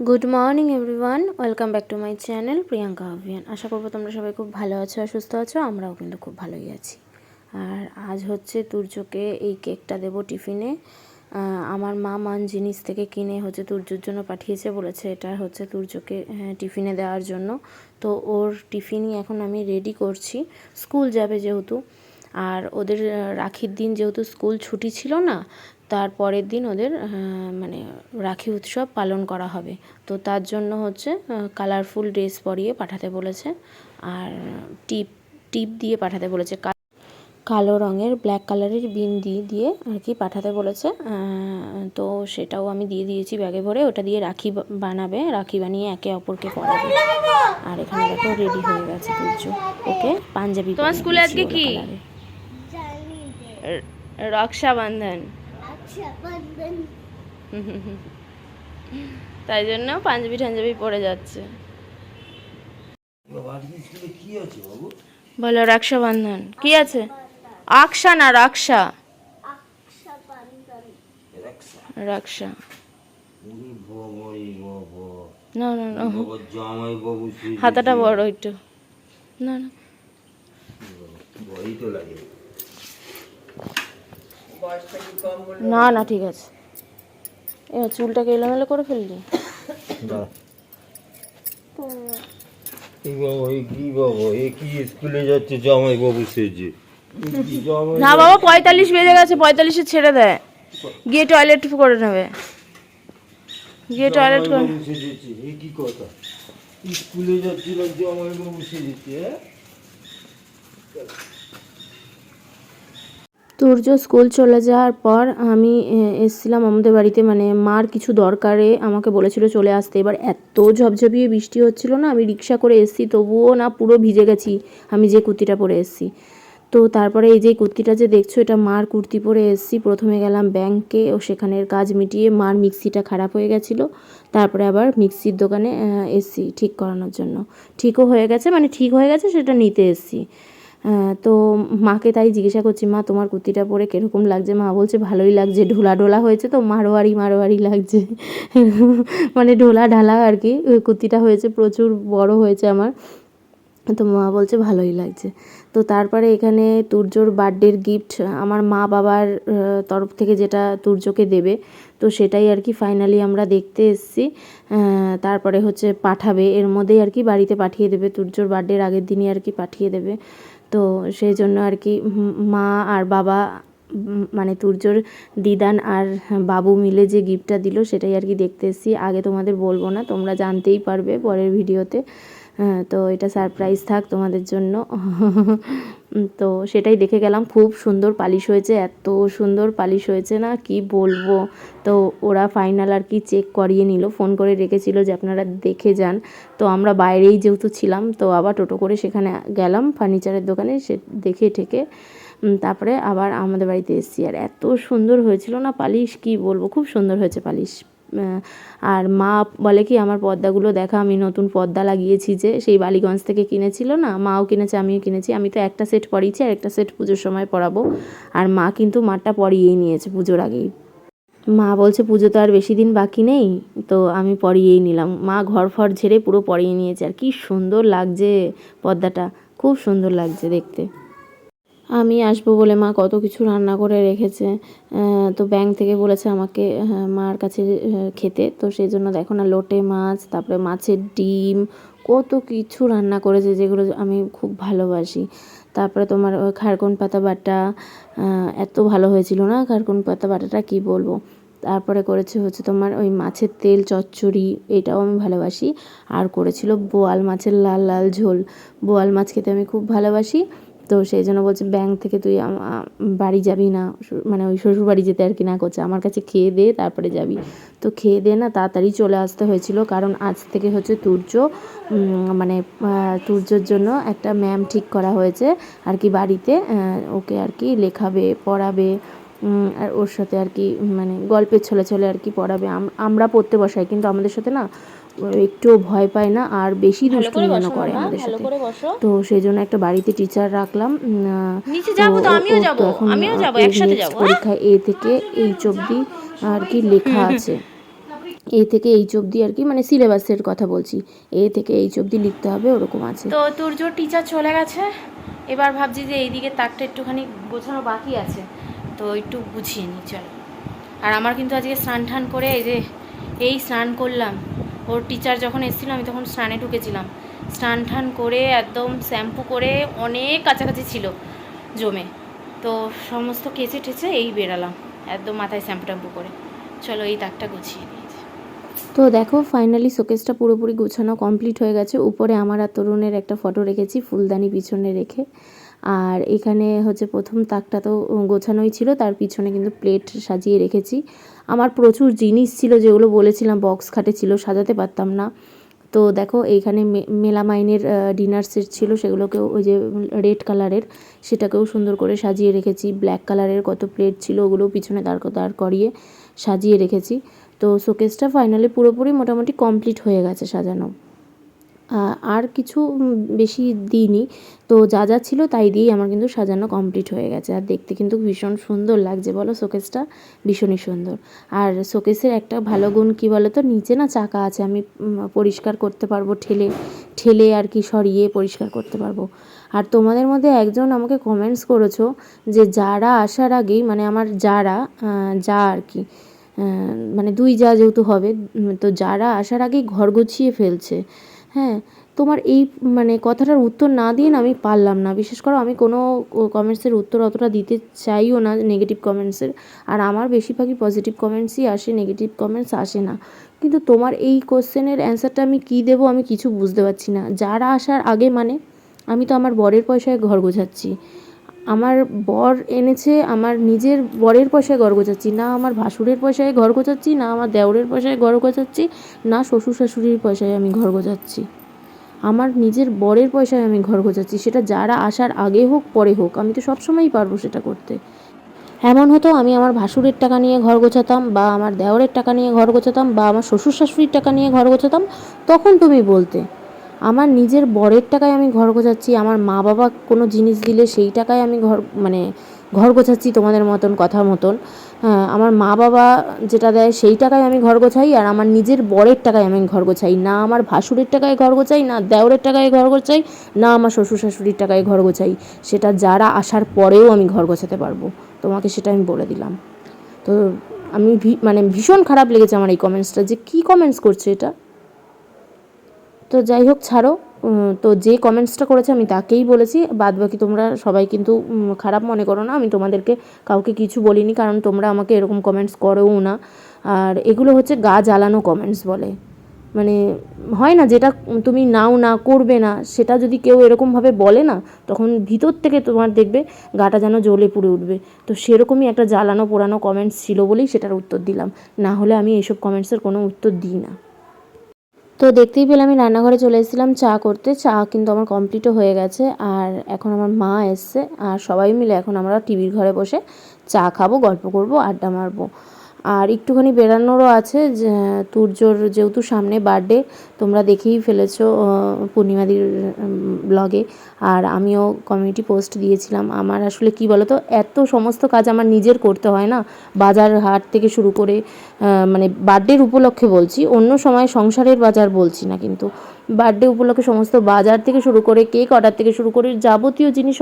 Good morning everyone, welcome back to my channel Priyanka Abhiyan আশা করব তোমরা সবাই খুব ভালো আছো আর সুস্থ আছো, আমরাও কিন্তু খুব ভালোই আছি। আর আজ হচ্ছে তুর্যকে এই কেকটা দেবো টিফিনে। আমার মা মান জিনিস থেকে কিনে হচ্ছে তুর্যর জন্য পাঠিয়েছে, বলেছে এটা হচ্ছে তুর্যকে টিফিনে দেওয়ার জন্য। তো ওর টিফিনই এখন আমি রেডি করছি। স্কুল যাবে যেহেতু। আর ওদের রাখির দিন যেহেতু স্কুল ছুটি ছিল না তার পরের দিন ওদের মানে রাখি উৎসব পালন করা হবে। তো তার জন্য হচ্ছে কালারফুল ড্রেস পরিয়ে পাঠাতে বলেছে আর টিপ টিপ দিয়ে পাঠাতে বলেছে। কালো রঙের ব্ল্যাক কালারের বিন্দি দিয়ে আর কি পাঠাতে বলেছে। তো সেটাও আমি দিয়ে দিয়েছি ব্যাগে ভরে। ওটা দিয়ে রাখি বানাবে। রাখি বানিয়ে একে অপরকে পরাবে। আর এখানে দেখো রেডি হয়ে গেছে তুর্য ওকে পাঞ্জাবি তোমার স্কুলে আজকে কি? রক্ষাবন্ধন। তাই জন্য পাঞ্জাবি টাঞ্জাবি পরে যাচ্ছে। বলো রক্ষাবন্ধন কি আছে? আকশা না বাবারে বাবা না না না। হাতাটা বড় একটু। না না। না না ঠিক আছে। এ চুলটাকে এলোমেলো করে ফেললি? এই বাবা এ কি বাবা এ কি স্কুলে যাচ্ছে জামাই বাবু সেজে? না বাবা পঁয়তাল্লিশ বেজে গেছে পঁয়তাল্লিশে ছেড়ে দেয় গিয়ে টয়লেট করে নেবে। গিয়ে টয়লেট করে এ কি কথা? স্কুলে যাচ্ছিল জামাই বাবু সেজেছে হ্যাঁ? তুর্য স্কুল চলে যাওয়ার পর আমি এসছিলাম আমাদের বাড়িতে। মানে মার কিছু দরকারে আমাকে বলেছিল চলে আসতে। এবার এত ঝপঝপিয়ে বৃষ্টি হচ্ছিল না, আমি রিক্সা করে এসছি, তবুও না পুরো ভিজে গেছি, আমি যে কুর্তিটা পরে এসছি। তো তারপরে এই যে কুর্তিটা যে দেখছ, এটা মার কুর্তি পরে এসছি। প্রথমে গেলাম ব্যাংকে, ও সেখানের কাজ মিটিয়ে মার মিক্সিটা খারাপ হয়ে গেছিল। তারপরে আবার মিক্সির দোকানে এসছি ঠিক করানোর জন্য। ঠিকও হয়ে গেছে মানে ঠিক হয়ে গেছে, সেটা নিতে এসছি। তো মাকে তাই জিজ্ঞাসা করছি, মা, তোমার কুর্তিটা পরে কীরকম লাগছে? মা বলছে, ভালোই লাগছে ঢোলা ঢোলা হয়েছে তো, মারোয়ারি মারোয়ারি লাগছে। মানে ঢোলা ঢালা আর কি কুর্তিটা হয়েছে, প্রচুর বড় হয়েছে আমার। তো মা বলছে, ভালোই লাগছে। তো তারপরে এখানে তুর্যর বার্থডের গিফট আমার মা বাবার তরফ থেকে যেটা তুর্যকে দেবে, তো সেটাই আর কি ফাইনালি আমরা দেখতে এসেছি। তারপরে হচ্ছে পাঠাবে, এর মধ্যেই আর কি বাড়িতে পাঠিয়ে দেবে, তুর্যর বার্থডের আগের দিনই আর কি পাঠিয়ে দেবে। তো সেই জন্য আর কি মা আর বাবা মানে তুর্যর দিদান আর বাবু মিলে যে গিফটটা দিল সেটাই আর কি দেখতে এসেছি। আগে তোমাদের বলব না, তোমরা জানতেই পারবে পরের ভিডিওতে তো এটা সারপ্রাইজ থাক তোমাদের জন্য। তো সেটাই দেখে গেলাম, খুব সুন্দর পালিশ হয়েছে, এত সুন্দর পালিশ হয়েছে না, কি বলব? তো ওরা ফাইনাল আর কি চেক করিয়ে নিল ফোন করে রেখেছিল যে আপনারা দেখে যান। তো আমরা বাইরেই যেহেতু ছিলাম, তো আবার টোটো করে সেখানে গেলাম ফার্নিচারের দোকানে সে দেখে ঠেকে। তারপরে আবার আমাদের বাড়িতে এসেছি। আর এত সুন্দর হয়েছিল না পালিশ, কি বলব? খুব সুন্দর হয়েছে পালিশ। আর মা বলে কি, আমার পর্দাগুলো দেখা, আমি নতুন পর্দা লাগিয়েছি যে, সেই বালিগঞ্জ থেকে কিনেছিল না, মাও কিনেছে, আমিও কিনেছি। আমি তো একটা সেট পরিয়েছি আর একটা সেট পুজোর সময় পরাবো। আর মা কিন্তু মারটা পরিয়েই নিয়েছে পুজোর আগেই। মা বলছে, পুজো তো আর বেশি দিন বাকি নেই। তো আমি পরিয়েই নিলাম। মা ঘর ফর ঝেড়ে পুরো পরিয়ে নিয়েছে। আর কি সুন্দর লাগছে পর্দাটা। খুব সুন্দর লাগছে দেখতে। আমি আসব বলে মা কত কিছু রান্না করে রেখেছে তো ব্যাংক থেকে বলেছে আমাকে মার কাছে খেতে। তো সেই জন্য দেখো না, লোটে মাছ, তারপরে মাছের ডিম, কত কিছু রান্না করেছে যেগুলো আমি খুব ভালোবাসি। তারপরে তোমার, ওই খারকন পাতা বাটা এত ভালো হয়েছিল না খারকন পাতা বাটাটা, কি বলব? তারপরে করেছে হচ্ছে তোমার ওই মাছের তেল, চচ্চড়ি, এটাও আমি ভালোবাসি। আর করেছিল বোয়াল মাছের লাল লাল ঝোল। বোয়াল মাছ খেতে আমি খুব ভালোবাসি। তো সেই জন্য বলছে, ব্যাংক থেকে তুই বাড়ি যাবি না মানে ওই শ্বশুর বাড়ি যেতে আর কি না করছে। আমার কাছে খেয়ে দে, তারপরে যাবি। তো খেয়ে দে না, তাড়াতাড়ি চলে আসতে হয়েছিল। কারণ আজ থেকে হচ্ছে তুর্য মানে তুর্যর জন্য একটা ম্যাম ঠিক করা হয়েছে আর কি বাড়িতে। ওকে আর কি লেখাবে, পড়াবে আর ওর সাথে আর কি মানে গল্পের ছলে ছলে আর কি পড়াবে। আমরা পড়তে বসাই, কিন্তু আমাদের সাথে না একটুও ভয় পায় না আর বেশি দুষ্টুমি যেন করে আমাদের সাথে। তো সেই জন্য একটা বাড়িতে টিচার রাখলাম? পরীক্ষা এ থেকে এইচ অব্দি আর কি লেখা আছে। এ থেকে এইচ অবধি আর কি মানে সিলেবাসের কথা বলছি। এ থেকে এইচ অবধি লিখতে হবে ওরকম আছে। তো তোর জোর টিচার চলে গেছে? এবার ভাবছি যে এইদিকে তাকটা একটুখানি গোছানো বাকি আছে। তো একটু গুছিয়ে নিই চল। আর আমার কিন্তু আজকে স্নান টান করে এই যে এই স্নান করলাম। ওর টিচার যখন এসেছিল, আমি তখন স্নানে ঢুকেছিলাম। স্নান টান করে একদম শ্যাম্পু করে অনেক কাছাকাছি ছিল জমে। তো সমস্ত কেচে টেচে এই বেরালাম, একদম মাথায় শ্যাম্পু ট্যাম্পু করে। চলো এই দাগটা গুছিয়ে নিয়েছি তো দেখো ফাইনালি শোকেসটা পুরোপুরি গুছানো কমপ্লিট হয়ে গেছে। উপরে আমার আর তরুণের একটা ফটো রেখেছি, ফুলদানি পিছনে রেখে। আর এখানে হচ্ছে প্রথম তাকটা তো গোছানোই ছিল, তার পিছনে কিন্তু প্লেট সাজিয়ে রেখেছি। আমার প্রচুর জিনিস ছিল যেগুলো বলেছিলাম বক্স খাটে ছিল, সাজাতে পারতাম না। তো দেখো এইখানে মেলামাইনের ডিনার সেট ছিল, সেগুলোকেও ওই যে রেড কালারের সেটাকেও সুন্দর করে সাজিয়ে রেখেছি। ব্ল্যাক কালারের কত প্লেট ছিল, ওগুলোও পিছনে দাঁড় দাঁড় করিয়ে সাজিয়ে রেখেছি। তো শোকেসটা ফাইনালি পুরোপুরি মোটামুটি কমপ্লিট হয়ে গেছে সাজানো। আর কিছু বেশি দিইনি। তো যা যা ছিল তাই দিয়েই আমার কিন্তু সাজানো কমপ্লিট হয়ে গেছে। আর দেখতে কিন্তু ভীষণ সুন্দর লাগছে বলো, শোকেসটা ভীষণই সুন্দর। আর শোকেসের একটা ভালো গুণ কী বলো তো নিচে না চাকা আছে, আমি পরিষ্কার করতে পারব, ঠেলে ঠেলে আর কি সরিয়ে পরিষ্কার করতে পারব। আর তোমাদের মধ্যে একজন আমাকে কমেন্টস করেছ যে যারা আসার আগেই মানে আমার যারা যা আর কি মানে দুই যা যেহেতু হবে তো যারা আসার আগেই ঘর গুছিয়ে ফেলছে। হ্যাঁ তোমার এই মানে কথাটার উত্তর না দিয়ে না আমি পারলাম না। বিশেষ করে, আমি কোনো কমেন্টসের উত্তর অতটা দিতে চাইও না নেগেটিভ কমেন্টসের আর আমার বেশিরভাগই পজিটিভ কমেন্টসই আসে নেগেটিভ কমেন্টস আসে না। কিন্তু তোমার এই কোশ্চেনের অ্যান্সারটা আমি কী দেবো আমি কিছু বুঝতে পারছি না। যারা আসার আগে মানে আমি তো আমার বরের পয়সায় ঘর গোছাচ্ছি। আমার বর এনেছে, আমার নিজের বরের পয়সায় ঘর গোছাচ্ছি, না আমার ভাসুরের পয়সায় ঘর গোছাচ্ছি, না আমার দেওরের পয়সায় ঘর গোছাচ্ছি, না শ্বশুর শাশুড়ির পয়সায় আমি ঘর গোছাচ্ছি। আমার নিজের বরের পয়সায় আমি ঘর গোছাচ্ছি, সেটা যারা আসার আগে হোক, পরে হোক, আমি তো সবসময়ই পারব সেটা করতে। এমন হতো আমি আমার ভাসুরের টাকা নিয়ে ঘর গোছাতাম, বা আমার দেওরের টাকা নিয়ে ঘর গোছাতাম, বা আমার শ্বশুর শাশুড়ির টাকা নিয়ে ঘর গোছাতাম, তখন তুমি বলতে। আমার নিজের বরের টাকায় আমি ঘর গোছাচ্ছি আমার মা বাবা কোনো জিনিস দিলে সেই টাকায় আমি ঘর মানে ঘর গোছাচ্ছি তোমাদের মতন কথার মতন। হ্যাঁ, আমার মা বাবা যেটা দেয় সেই টাকায় আমি ঘর গোছাই আর আমার নিজের বরের টাকায় আমি ঘর গোছাই। না আমার ভাসুরের টাকায় ঘর গোছাই না দেওরের টাকায় ঘর গোছাই না আমার শ্বশুর শাশুড়ির টাকায় ঘর গোছাই। সেটা যারা আসার পরেও আমি ঘর গোছাতে পারব। তোমাকে সেটা আমি বলে দিলাম। তো আমি মানে ভীষণ খারাপ লেগেছে আমার এই কমেন্টসটা যে কী কমেন্টস করছে এটা? তো যাই হোক, ছাড়ো। তো যে কমেন্টসটা করেছে আমি তাকেই বলেছি। বাদ বাকি তোমরা সবাই কিন্তু খারাপ মনে করো না। আমি তোমাদেরকে কাউকে কিছু বলিনি, কারণ তোমরা আমাকে এরকম কমেন্টস করোও না। আর এগুলো হচ্ছে গা জ্বালানো কমেন্টস বলে। মানে হয় না যেটা তুমি নাও না করবে না, সেটা যদি কেউ এরকমভাবে বলে না, তখন ভিতর থেকে তোমার দেখবে গাটা যেন জ্বলে পুড়ে উঠবে। তো সেরকমই একটা জ্বালানো পোড়ানো কমেন্টস ছিল বলেই সেটার উত্তর দিলাম। না হলে আমি এইসব কমেন্টসের কোনো উত্তর দিই না। তো দেখতেই পেলে আমি রান্নাঘরে চলে এসেছিলাম চা করতে। চা কিন্তু আমার কমপ্লিটও হয়ে গেছে আর এখন আমার মা এসছে আর সবাই মিলে এখন আমরা টিভির ঘরে বসে চা খাব, গল্প করব, আড্ডা মারবো। আর একটুখানি বেড়ানোরও আছে তুর্যর যেহেতু সামনে বার্থডে তোমরা দেখেই ফেলেছো পূর্ণিমাদির ব্লগে আর আমিও কমিউনিটি পোস্ট দিয়েছিলাম। আমার আসলে কি বলো তো এত সমস্ত কাজ আমার নিজের করতে হয় না। বাজার হাট থেকে শুরু করে মানে বার্থডের উপলক্ষে বলছি, অন্য সময় সংসারের বাজার বলছি না কিন্তু। বার্থডে উপলক্ষে সমস্ত বাজার থেকে শুরু করে কেক অর্ডার থেকে শুরু করে যাবতীয় জিনিস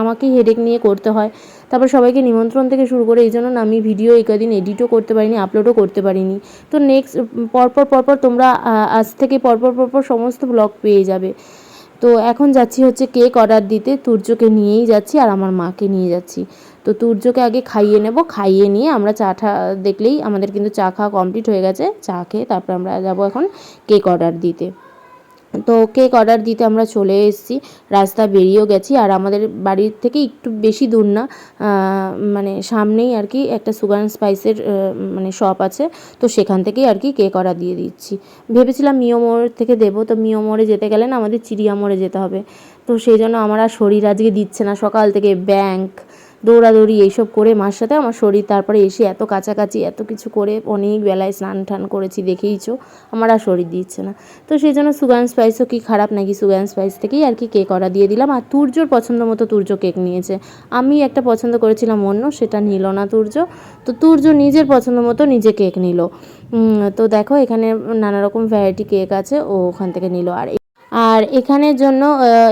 আমাকেই হেডেক নিয়ে করতে হয়। তারপর সবাইকে নিমন্ত্রণ থেকে শুরু করে এই জন্য আমি ভিডিও এই কদিন এডিটও করতে পারিনি আপলোডও করতে পারিনি। তো নেক্সট পরপর পরপর তোমরা আজ থেকে পরপর পরপর সমস্ত ব্লগ পেয়ে যাবে। তো এখন যাচ্ছি হচ্ছে কেক অর্ডার দিতে, তুর্যকে নিয়েই যাচ্ছি আর আমার মাকে নিয়ে যাচ্ছি। তো তুর্যকে আগে খাইয়ে নেব, খাইয়ে নিয়ে আমরা চা ঠা দেখলেই আমাদের কিন্তু চা খাওয়া কমপ্লিট হয়ে গেছে, চা খেয়ে তারপর আমরা যাব এখন কেক অর্ডার দিতে। তো কেক অর্ডার দিতে আমরা চলে এসেছি। রাস্তা বেরিয়েও গেছি আর আমাদের বাড়ির থেকে একটু বেশি দূর না মানে সামনেই আর কি একটা সুগার অ্যান্ড স্পাইসের মানে শপ আছে। তো সেখান থেকেই আর কি কেক অর্ডার দিয়ে দিচ্ছি। ভেবেছিলাম মিও মোড় থেকে দেবো, তো মিও মোড়ে যেতে গেলে না আমাদের চিড়িয়া মোড়ে যেতে হবে। তো সেই জন্য আমার আর শরীর আজকে দিচ্ছে না। সকাল থেকে ব্যাংক দৌড়াদৌড়ি এইসব করে মার সাথে আমার শরীর, তারপরে এসে এত কাছাকাছি এত কিছু করে অনেক বেলায় স্নান টান করেছি, দেখেইছো? আমার আর শরীর দিচ্ছে না। তো সেই জন্য সুগান স্পাইসও কি খারাপ নাকি সুগান স্পাইস থেকেই আর কি কেক অর্ডার দিয়ে দিলাম। আর তুর্যর পছন্দ মতো তুর্য কেক নিয়েছে। আমি একটা পছন্দ করেছিলাম অন্য, সেটা নিল না তুর্য। তো তুর্য নিজের পছন্দ মতো নিজে কেক নিল। তো দেখো এখানে নানা রকম ভ্যারাইটি কেক আছে, ও ওখান থেকে নিল। আর আর এখানের জন্য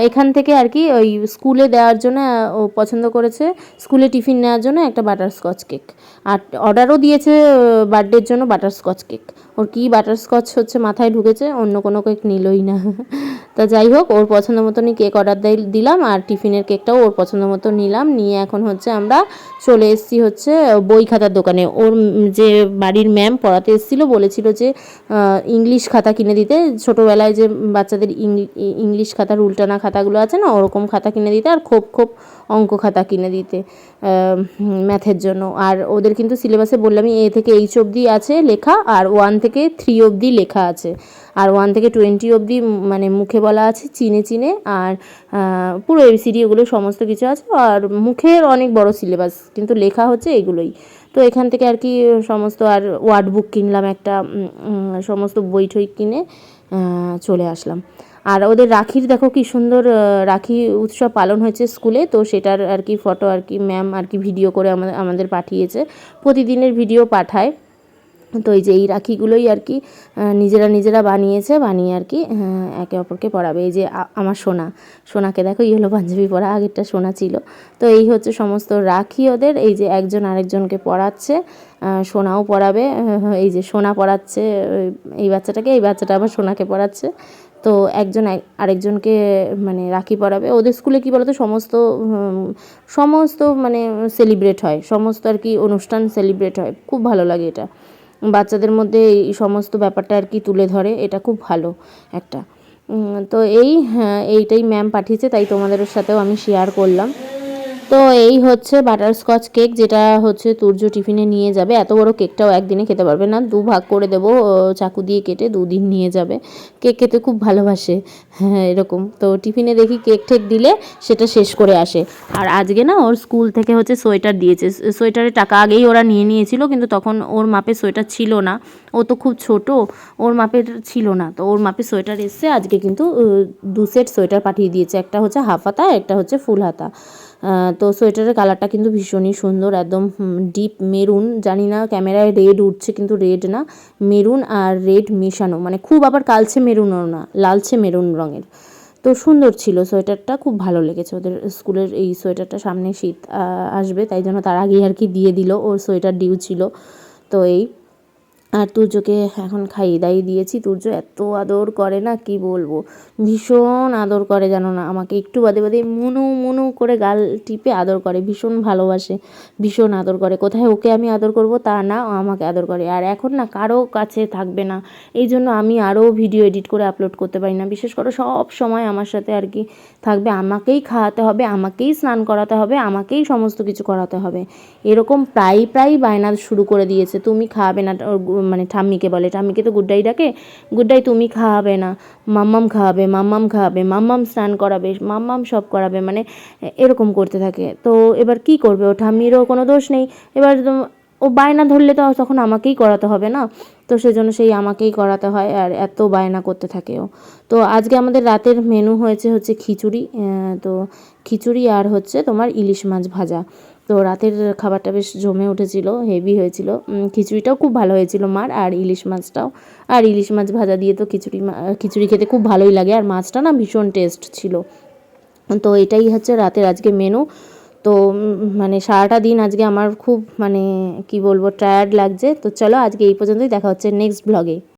এখান থেকে আর কি ওই স্কুলে দেওয়ার জন্য ও পছন্দ করেছে। স্কুলে টিফিন নেওয়ার জন্য একটা বাটারস্কচ কেক। আর অর্ডারও দিয়েছে বার্থডের জন্য বাটারস্কচ কেক। ওর কি বাটারস্কচ হচ্ছে মাথায় ঢুকেছে, অন্য কোনো কেক নিলই না। তা যাই হোক, ওর পছন্দ মতনই কেক অর্ডার দিলাম আর টিফিনের কেকটাও ওর পছন্দ মতো নিলাম। নিয়ে এখন হচ্ছে আমরা চলে এসেছি হচ্ছে বই খাতার দোকানে। ওর যে বাড়ির ম্যাম পড়াতে এসেছিল, বলেছিল যে ইংলিশ খাতা কিনে দিতে। ছোটোবেলায় যে বাচ্চাদের ইংলি- ইংলিশ খাতার উল্টানা খাতাগুলো আছে না, ওরকম খাতা কিনে দিতে আর খোপ খোপ অঙ্ক খাতা কিনে দিতে ম্যাথের জন্য। আর ওদের কিন্তু সিলেবাসে বললামই, এ থেকে এইচ অবধি আছে লেখা, আর ওয়ান থেকে থ্রি অবধি লেখা আছে। আর ওয়ান থেকে টোয়েন্টি অবধি মানে মুখে বলা আছে, চিনে চিনে, আর পুরো এবিসিডি এগুলো সমস্ত কিছু আছে। আর মুখের অনেক বড় সিলেবাস কিন্তু লেখা হচ্ছে এগুলোই। তো এখান থেকে আর কি সমস্ত আর ওয়ার্ড বুক কিনলাম একটা সমস্ত বই ঠই কিনে চলে আসলাম। আর ওদের রাখির দেখো কি সুন্দর রাখি উৎসব পালন হয়েছে স্কুলে, তো সেটার আর কি ফটো আর কি ম্যাম আর কি ভিডিও করে আমাদের পাঠিয়েছে। প্রতিদিনের ভিডিও পাঠায়। তো এই যে এই রাখিগুলোই আর কি নিজেরা নিজেরা বানিয়েছে, বানিয়ে আর কি একে অপরকে পরাবে এই যে আমার সোনা, সোনাকে দেখো ইয়েলো পাঞ্জাবি পরা, আগেরটা সোনা ছিল। তো এই হচ্ছে সমস্ত রাখি ওদের, এই যে একজন আরেকজনকে পড়াচ্ছে সোনাও পড়াবে এই যে সোনা পড়াচ্ছে, এই বাচ্চাটাকে, এই বাচ্চাটা আবার সোনাকে পড়াচ্ছে। তো একজন আরেকজনকে মানে রাখি পরাবে ওদের স্কুলে কী বলতো, সমস্ত সমস্ত মানে সেলিব্রেট হয়। সমস্ত আর কি অনুষ্ঠান সেলিব্রেট হয়। খুব ভালো লাগে এটা। বাচ্চাদের মধ্যে এই সমস্ত ব্যাপারটা আর কি তুলে ধরে, এটা খুব ভালো একটা। তো এই হ্যাঁ এইটাই ম্যাম পাঠিয়েছে, তাই তোমাদের সাথেও আমি শেয়ার করলাম। তো এই হচ্ছে বাটারস্কচ কেক যেটা হচ্ছে তুর্য টিফিনে নিয়ে যাবে। এত বড় কেকটাও একদিনে খেতে পারবে না। দু ভাগ করে দেবো চাকু দিয়ে কেটে দুদিন নিয়ে যাবে। কেক খেতে খুব ভালোবাসে। হ্যাঁ এরকম। তো টিফিনে দেখি কেক ঠেক দিলে সেটা শেষ করে আসে। আর আজকে না, ওর স্কুল থেকে হচ্ছে সোয়েটার দিয়েছে। সোয়েটারের টাকা আগেই ওরা নিয়ে নিয়েছিল, কিন্তু তখন ওর মাপে সোয়েটার ছিল না। ও তো খুব ছোট, ওর মাপের ছিল না। তো ওর মাপে সোয়েটার এসছে। আজকে কিন্তু দু সেট সোয়েটার পাঠিয়ে দিয়েছে। একটা হচ্ছে হাফ হাতা, একটা হচ্ছে ফুল হাতা। তো সোয়েটারের কালারটা কিন্তু ভীষণই সুন্দর, একদম ডিপ মেরুন। জানি না ক্যামেরায় রেড উঠছে কিন্তু রেড না, মেরুন আর রেড মেশানো। মানে খুব আবার কালছে মেরুনও না লালছে মেরুন রঙের। তো সুন্দর ছিল সোয়েটারটা, খুব ভালো লেগেছে। ওদের স্কুলের এই সোয়েটারটা সামনে শীত আসবে, তাই জন্য তার আগেই আর কি দিয়ে দিল, ওর সোয়েটার ডিউ ছিল। তো এই আর তুর্যকে এখন খাইয়ে দাইয়ে দিয়েছি। তুর্য এত আদর করে না, কি বলব? ভীষণ আদর করে জানো না, আমাকে একটু বাদে বাদে মুনু মুনু করে গাল টিপে আদর করে, ভীষণ ভালোবাসে, ভীষণ আদর করে। কোথায় ওকে আমি আদর করব তা না আমাকে আদর করে। আর এখন না কারও কাছে থাকবে না, এই জন্য আমি আরও ভিডিও এডিট করে আপলোড করতে পারি না। বিশেষ করে সব সময় আমার সাথে আর কি থাকবে। আমাকেই খাওয়াতে হবে, আমাকেই স্নান করাতে হবে, আমাকেই সমস্ত কিছু করাতে হবে। এরকম প্রায় প্রায় বায়না শুরু করে দিয়েছে, তুমি খাওয়াবে না মানে ঠাম্মিকে বলে, ঠাম্মিকে তো গুড্ডাই ডাকে, গুড্ডাই তুমি খাওয়াবে না, মাম্মাম খাওয়াবে মাম্মাম খাওয়াবে, মাম্মাম স্নান করাবে, মাম্মাম সব করাবে। মানে এরকম করতে থাকে। তো এবার কি করবে? ও ঠাম্মিরও কোনো দোষ নেই। এবার ও বায়না ধরলে তো তখন আমাকেই করাতে হবে না? তো সেজন্য সেই আমাকেই করাতে হয় আর এত বায়না করতে থাকে ও। তো আজকে আমাদের রাতের মেনু হয়েছে হচ্ছে খিচুড়ি তো খিচুড়ি আর হচ্ছে তোমার ইলিশ মাছ ভাজা। তো রাতের খাবারটা বেশ জমে উঠেছিল হেভি হয়েছিল। খিচুড়িটাও খুব ভালো হয়েছিল মার, আর ইলিশ মাছটাও। আর ইলিশ মাছ ভাজা দিয়ে তো খিচুড়ি খিচুড়ি খেতে খুব ভালোই লাগে, আর মাছটা না ভীষণ টেস্ট ছিল। তো এটাই হচ্ছে রাতের আজকে মেনু তো মানে সারাটা দিন আজকে আমার খুব মানে কি বলব টায়ার্ড লাগছে। তো চলো আজকে এই পর্যন্তই, দেখা হচ্ছে নেক্সট ব্লগে